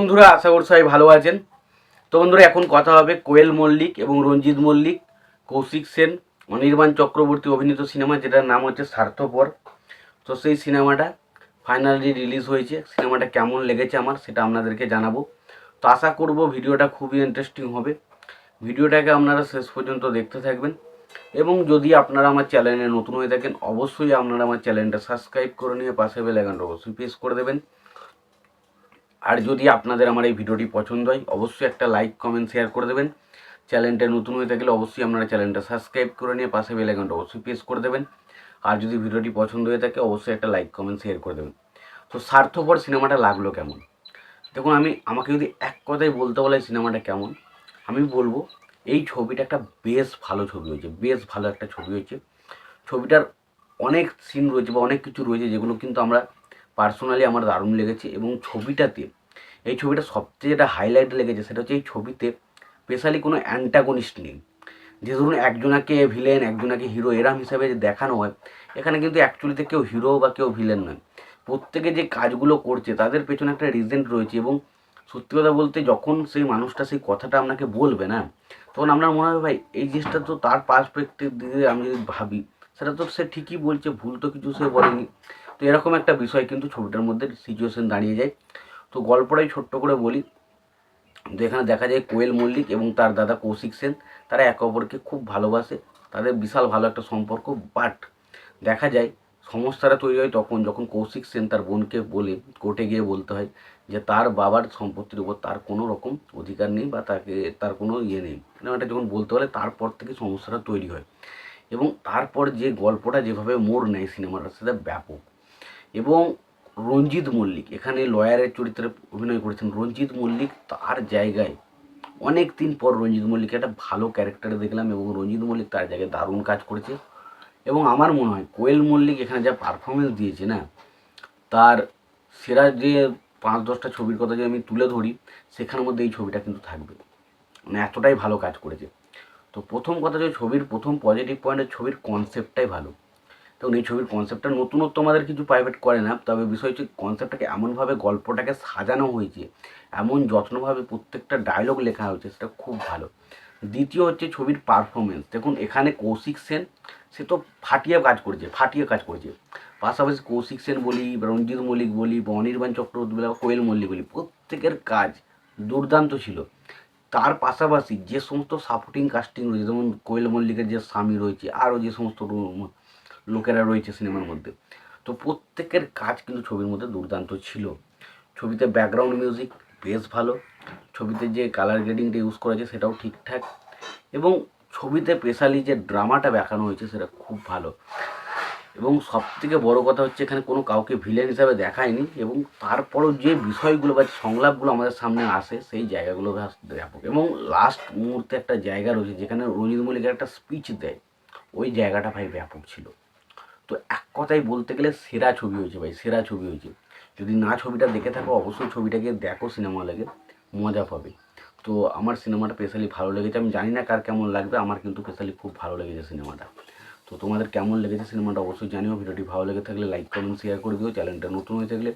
বন্ধুরা, আশা করি সবাই ভালো আছেন। তো বন্ধুরা, এখন কথা হবে কোয়েল মল্লিক এবং রঞ্জিত মল্লিক, কৌশিক সেন, অনির্বাণ চক্রবর্তী অভিনীত সিনেমা, যেটার নাম হচ্ছে স্বার্থপর। তো সেই সিনেমাটা ফাইনালি রিলিজ হয়েছে। সিনেমাটা কেমন লেগেছে আমার, সেটা আপনাদেরকে জানাব। তো আশা করব ভিডিওটা খুবই ইন্টারেস্টিং হবে। ভিডিওটাকে আপনারা শেষ পর্যন্ত দেখতে থাকবেন। এবং যদি আপনারা আমার চ্যানেলে নতুন হয়ে থাকেন, অবশ্যই আপনারা আমার চ্যানেলটা সাবস্ক্রাইব করে নিয়ে পাশে বেল আইকনটা অবশ্যই প্রেস করে দেবেন। আর যদি আপনাদের আমার এই ভিডিওটি পছন্দ হয়, অবশ্যই একটা লাইক কমেন্ট শেয়ার করে দেবেন। চ্যানেলটা নতুন হয়ে থাকলে অবশ্যই আপনারা চ্যানেলটা সাবস্ক্রাইব করে নিয়ে পাশে বেল আইকনটা অবশ্যই প্রেস করে দেবেন। আর যদি ভিডিওটি পছন্দ হয়ে থাকে, অবশ্যই একটা লাইক কমেন্ট শেয়ার করে দেবেন। তো স্বার্থপর সিনেমাটা লাগল কেমন? দেখুন, আমি, আমাকে যদি এক কথায় বলতে বলে সিনেমাটা কেমন, আমি বলব, এই ছবিটা একটা বেশ ভালো ছবি হয়েছে, বেশ ভালো একটা ছবি হয়েছে। ছবিটার অনেক সিন রয়েছে বা অনেক কিছু রয়েছে যেগুলো কিন্তু আমরা পার্সোনালি আমার দারুণ লেগেছে এবং ছবিটাতে, এই ছবিটা সবচেয়ে যেটা হাইলাইট লেগেছে সেটা হচ্ছে এই ছবিতে স্পেশালি কোনো অ্যান্টাগনিস্ট নেই। যে ধরুন একজনাকে ভিলেন একজনাকে হিরো এরাম হিসাবে যে দেখানো হয়, এখানে কিন্তু অ্যাকচুয়ালিতে কেউ হিরো বা কেউ ভিলেন নয়। প্রত্যেকে যে কাজগুলো করছে তাদের পেছনে একটা রিজেন্ট রয়েছে এবং সত্যি কথা বলতে যখন সেই মানুষটা সেই কথাটা আপনাকে বলবে না, তখন আপনার মনে হবে ভাই, এই জিনিসটা তো তার পার্সপেক্টিভ দিয়ে আমি যদি ভাবি, সেটা তো সে ঠিকই বলছে, ভুল তো কিছু সে বলেনি। তো এরকম একটা বিষয় কিন্তু ছবিটার মধ্যে সিচুয়েশন দাঁড়িয়ে যায়। তো গল্পটাই ছোট্ট করে বলি। তো এখানে দেখা যায় কোয়েল মল্লিক এবং তার দাদা কৌশিক সেন, তারা একে অপরকে খুব ভালোবাসে, তাদের বিশাল ভালো একটা সম্পর্ক বাট দেখা যায় সমস্যাটা তৈরি হয় তখন যখন কৌশিক সেন তার বোনকে বলে, কোর্টে গিয়ে বলতে হয় যে তার বাবার সম্পত্তির উপর তার কোনো রকম অধিকার নেই বা তাকে তার কোনো ইয়ে নেই। এরকম একটা যখন বলতে পারে তারপর থেকে সমস্যাটা তৈরি হয়। এবং তারপর যে গল্পটা যেভাবে মোড় নেয় সিনেমাটা সেটা ব্যাপক। এবং রঞ্জিত মল্লিক, এখানে লয়ারের চরিত্রে অভিনয় করেছেন রঞ্জিত মল্লিক, তার জায়গায় অনেক দিন পর রঞ্জিত মল্লিক একটা ভালো ক্যারেক্টারে দেখলাম এবং রঞ্জিত মল্লিক তার জায়গায় দারুণ কাজ করেছে। এবং আমার মনে হয় কোয়েল মল্লিক এখানে যা পারফরমেন্স দিয়েছে না, তার সেরা যে পাঁচ দশটা ছবির কথা যদি আমি তুলে ধরি, সেখানের মধ্যে এই ছবিটা কিন্তু থাকবে। মানে এতটাই ভালো কাজ করেছে। তো প্রথম কথা যে ছবির প্রথম পজিটিভ পয়েন্টের ছবির কনসেপ্টটাই ভালো। তখন এই ছবির কনসেপ্টটা নতুনত্ব আমাদের কিছু প্রাইভেট করে না, তবে বিষয় হচ্ছে কনসেপ্টটাকে এমনভাবে গল্পটাকে সাজানো হয়েছে, এমন যত্নভাবে প্রত্যেকটা ডায়লগ লেখা হয়েছে, সেটা খুব ভালো। দ্বিতীয় হচ্ছে ছবির পারফরমেন্স দেখুন এখানে কৌশিক সেন, সে তো ফাটিয়ে কাজ করছে, ফাটিয়ে কাজ করেছে। পাশাপাশি কৌশিক সেন বলি, রঞ্জিত মল্লিক বলি বা অনির্বাণ চক্রবর্তী কোয়েল মল্লিক বলি, প্রত্যেকের কাজ দুর্দান্ত ছিল। তার পাশাপাশি যে সমস্ত সাপোর্টিং কাস্টিং রয়েছে, যেমন কোয়েল মল্লিকের যে স্বামী রয়েছে, আরও যে সমস্ত লোকেরা রয়েছে সিনেমার মধ্যে। তো প্রত্যেকের কাজ কিন্তু ছবির মধ্যে দুর্দান্ত ছিল। ছবিতে ব্যাকগ্রাউন্ড মিউজিক বেশ ভালো, ছবিতে যে কালার গ্রেডিংটা ইউজ করা হয়েছে সেটাও ঠিকঠাক এবং ছবিতে স্পেশালি যে ড্রামাটা দেখানো হয়েছে সেটা খুব ভালো। এবং সব থেকে বড় কথা হচ্ছে এখানে কোনো কাউকে ভিলেন হিসাবে দেখায়নি এবং তারপরও যে বিষয়গুলো বা সংলাপগুলো আমাদের সামনে আসে সেই জায়গাগুলো ব্যাপক। এবং লাস্ট মুহূর্তে একটা জায়গা রয়েছে যেখানে রঞ্জিত মল্লিকের একটা স্পিচ দেয়, ওই জায়গাটা ভাই ব্যাপক ছিল। তো এক কথায় বলতে গেলে সেরা ছবি হয়েছে ভাই, সেরা ছবি হয়েছে। যদি না ছবিটা দেখে থাকো, অবশ্যই ছবিটাকে দেখো, সিনেমা লেগে মজা পাবে। তো আমার সিনেমাটা স্পেশালি ভালো লেগেছে। আমি জানি না কার কেমন লাগবে, আমার কিন্তু স্পেশালি খুব ভালো লেগেছে সিনেমাটা। তো তোমাদের কেমন লেগেছে সিনেমাটা অবশ্যই জানিও। ভিডিওটি ভালো লেগে থাকলে লাইক, কমেন্ট শেয়ার করে দিও। চ্যানেলটা নতুন হয়ে থাকলে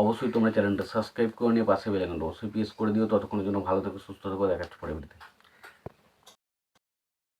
অবশ্যই তোমরা চ্যানেলটা সাবস্ক্রাইব করে নিয়ে পাশে বেলাকানটা অবশ্যই প্রেস করে দিও। ততক্ষণের জন্য ভালো থেকো, সুস্থ থেকো। দেখাচ্ছে পরে ভিডিওতে